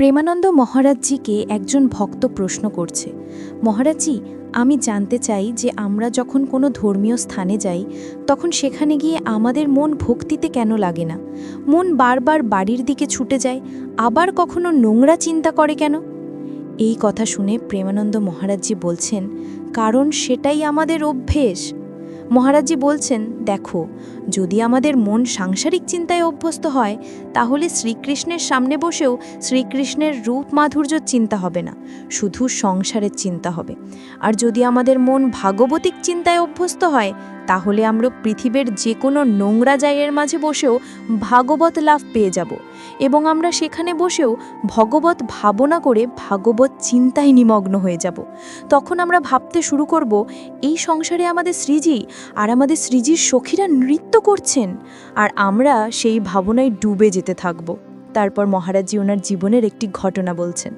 প্রেমানন্দ মহারাজজিকে একজন ভক্ত প্রশ্ন করছে, মহারাজজি, আমি জানতে চাই যে আমরা যখন কোনো ধর্মীয় স্থানে যাই, তখন সেখানে গিয়ে আমাদের মন ভক্তিতে কেন লাগে না? মন বারবার বাড়ির দিকে ছুটে যায়, আবার কখনো নোংরা চিন্তা করে কেন? এই কথা শুনে প্রেমানন্দ মহারাজজি বলছেন, কারণ সেটাই আমাদের অভ্যেস। মহারাজজি বলছেন, দেখো, যদি আমাদের মন সাংসারিক চিন্তায় অভ্যস্ত হয়, তাহলে শ্রীকৃষ্ণের সামনে বসেও শ্রীকৃষ্ণের রূপ মাধুর্যর চিন্তা হবে না, শুধু সংসারের চিন্তা হবে। আর যদি আমাদের মন ভাগবতিক চিন্তায় অভ্যস্ত হয় তাহলে আমরা পৃথিবীর যে কোনো নোংরা জায়গার মাঝে বসেও ভাগবত লাভ পেয়ে যাব এবং আমরা সেখানে বসেও ভগবত ভাবনা করে ভাগবত চিন্তায় নিমগ্ন হয়ে যাব। তখন আমরা ভাবতে শুরু করব, এই সংসারে আমাদের শ্রীজি আর আমাদের শ্রীজির সখীরা নৃত্য করছেন আর আমরা সেই ভাবনায় ডুবে যেতে থাকব। তারপর মহারাজজি ওনার জীবনের একটি ঘটনা বলছেন।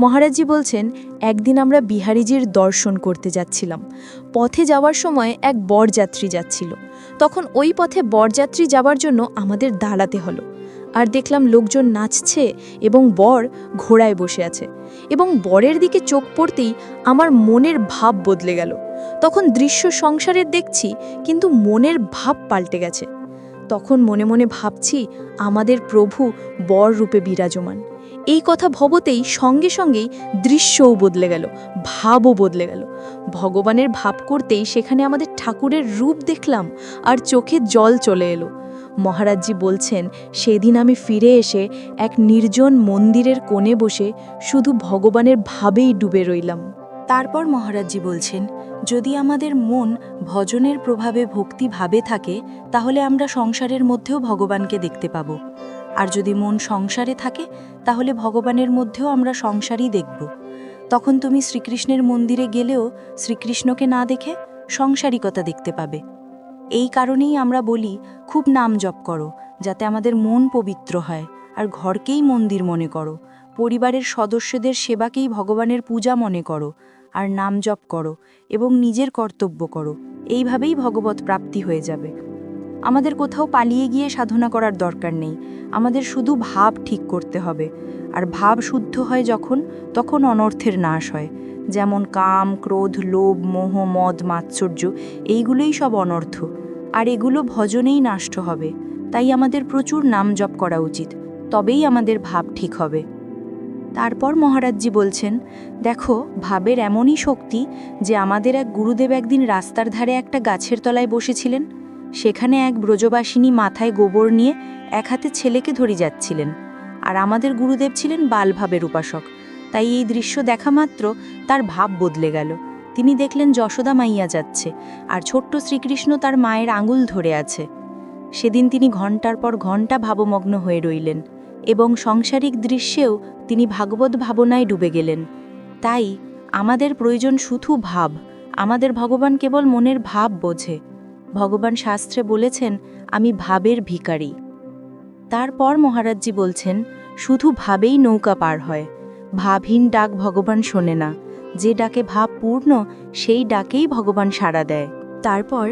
মহারাজজি বলছেন, একদিন আমরা বিহারীজির দর্শন করতে যাচ্ছিলাম। পথে যাওয়ার সময় এক বরযাত্রী যাচ্ছিল। তখন ওই পথে বরযাত্রী যাওয়ার জন্য আমাদের দাঁড়াতে হলো। আর দেখলাম লোকজন নাচছে এবং বর ঘোড়ায় বসে আছে। এবং বরের দিকে চোখ পড়তেই আমার মনের ভাব বদলে গেল। তখন দৃশ্য সংসারের দেখছি, কিন্তু মনের ভাব পাল্টে গেছে। তখন মনে মনে ভাবছি, আমাদের প্রভু বর রূপে বিরাজমান। এই কথা ভবতেই সঙ্গে সঙ্গেই দৃশ্যও বদলে গেল, ভাবও বদলে গেল। ভগবানের ভাব করতেই সেখানে আমাদের ঠাকুরের রূপ দেখলাম আর চোখে জল চলে এলো। মহারাজজি বলছেন, সেদিন আমি ফিরে এসে এক নির্জন মন্দিরের কোণে বসে শুধু ভগবানের ভাবেই ডুবে রইলাম। তারপর মহারাজজি বলছেন, যদি আমাদের মন ভজনের প্রভাবে ভক্তি ভাবে থাকে, তাহলে আমরা সংসারের মধ্যেও ভগবানকে দেখতে পাব। আর যদি মন সংসারে থাকে, তাহলে ভগবানের মধ্যেও আমরা সংসারই দেখব। তখন তুমি শ্রীকৃষ্ণের মন্দিরে গেলেও শ্রীকৃষ্ণকে না দেখে সংসারিকতা দেখতে পাবে। এই কারণেই আমরা বলি, খুব নাম জপ করো, যাতে আমাদের মন পবিত্র হয়। আর ঘরকেই মন্দির মনে করো, পরিবারের সদস্যদের সেবাকেই ভগবানের পূজা মনে করো, আর নাম জপ করো এবং নিজের কর্তব্য করো। এইভাবেই ভগবত প্রাপ্তি হয়ে যাবে। আমাদের কোথাও পালিয়ে গিয়ে সাধনা করার দরকার নেই। আমাদের শুধু ভাব ঠিক করতে হবে। আর ভাব শুদ্ধ হয় যখন, তখন অনর্থের নাশ হয়। যেমন কাম, ক্রোধ, লোভ, মোহ, মদ, মাৎসর্য, এইগুলোই সব অনর্থ। আর এগুলো ভজনেই নষ্ট হবে। তাই আমাদের প্রচুর নাম জপ করা উচিত। তবেই আমাদের ভাব ঠিক হবে। তারপর মহারাজজি বলছেন, দেখো, ভাবের এমনই শক্তি যে আমাদের এক গুরুদেব একদিন রাস্তার ধারে একটা গাছের তলায় বসেছিলেন। সেখানে এক ব্রজবাসিনী মাথায় গোবর নিয়ে এক হাতে ছেলেকে ধরে যাচ্ছিলেন। আর আমাদের গুরুদেব ছিলেন বালভাবের উপাসক। তাই এই দৃশ্য দেখা মাত্র তার ভাব বদলে গেল। তিনি দেখলেন যশোদা মাইয়া যাচ্ছে, আর ছোট্ট শ্রীকৃষ্ণ তার মায়ের আঙুল ধরে আছে। সেদিন তিনি ঘণ্টার পর ঘণ্টা ভাবমগ্ন হয়ে রইলেন এবং সংসারিক দৃশ্যেও তিনি ভাগবত ভাবনায় ডুবে গেলেন। তাই আমাদের প্রয়োজন শুধু ভাব, আমাদের ভগবান কেবল মনের ভাব বোঝে। ভগবান শাস্ত্রে বলেছেন, আমি ভাবের ভিকারি তারপর মহারাজজি বলছেন, শুধু ভাবেই নৌকা পার হয়। ভাবহীন ডাক ভগবান শোনে না। যে ডাকে ভাব পূর্ণ, সেই ডাকেই ভগবান সাড়া দেয়। তারপর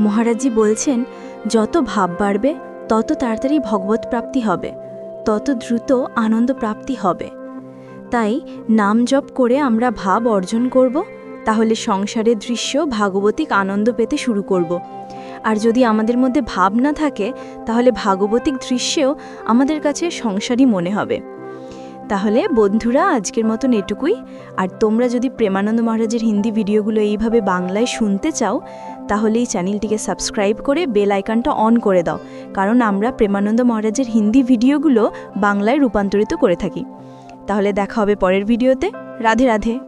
মহারাজজি বলছেন, যত ভাব বাড়বে, তত তাড়াতাড়ি ভগবত প্রাপ্তি হবে। তত দ্রুত আনন্দ প্রাপ্তি হবে। তাই নাম জপ করে আমরা ভাব অর্জন করব তাহলে সংসারের দৃশ্য ভাগবতিক আনন্দ পেতে শুরু করব। আর যদি আমাদের মধ্যে ভাব না থাকে, তাহলে ভাগবতিক দৃশ্যেও আমাদের কাছে সংসারই মনে হবে। তাহলে বন্ধুরা, আজকের মতন এটুকুই। আর তোমরা যদি প্রেমানন্দ মহারাজের হিন্দি ভিডিওগুলো এইভাবে বাংলায় শুনতে চাও, তাহলে এই চ্যানেলটিকে সাবস্ক্রাইব করে বেল আইকনটা অন করে দাও। কারণ আমরা প্রেমানন্দ মহারাজের হিন্দি ভিডিওগুলো বাংলায় রূপান্তরিত করে থাকি। তাহলে দেখা হবে পরের ভিডিওতে। রাধে রাধে।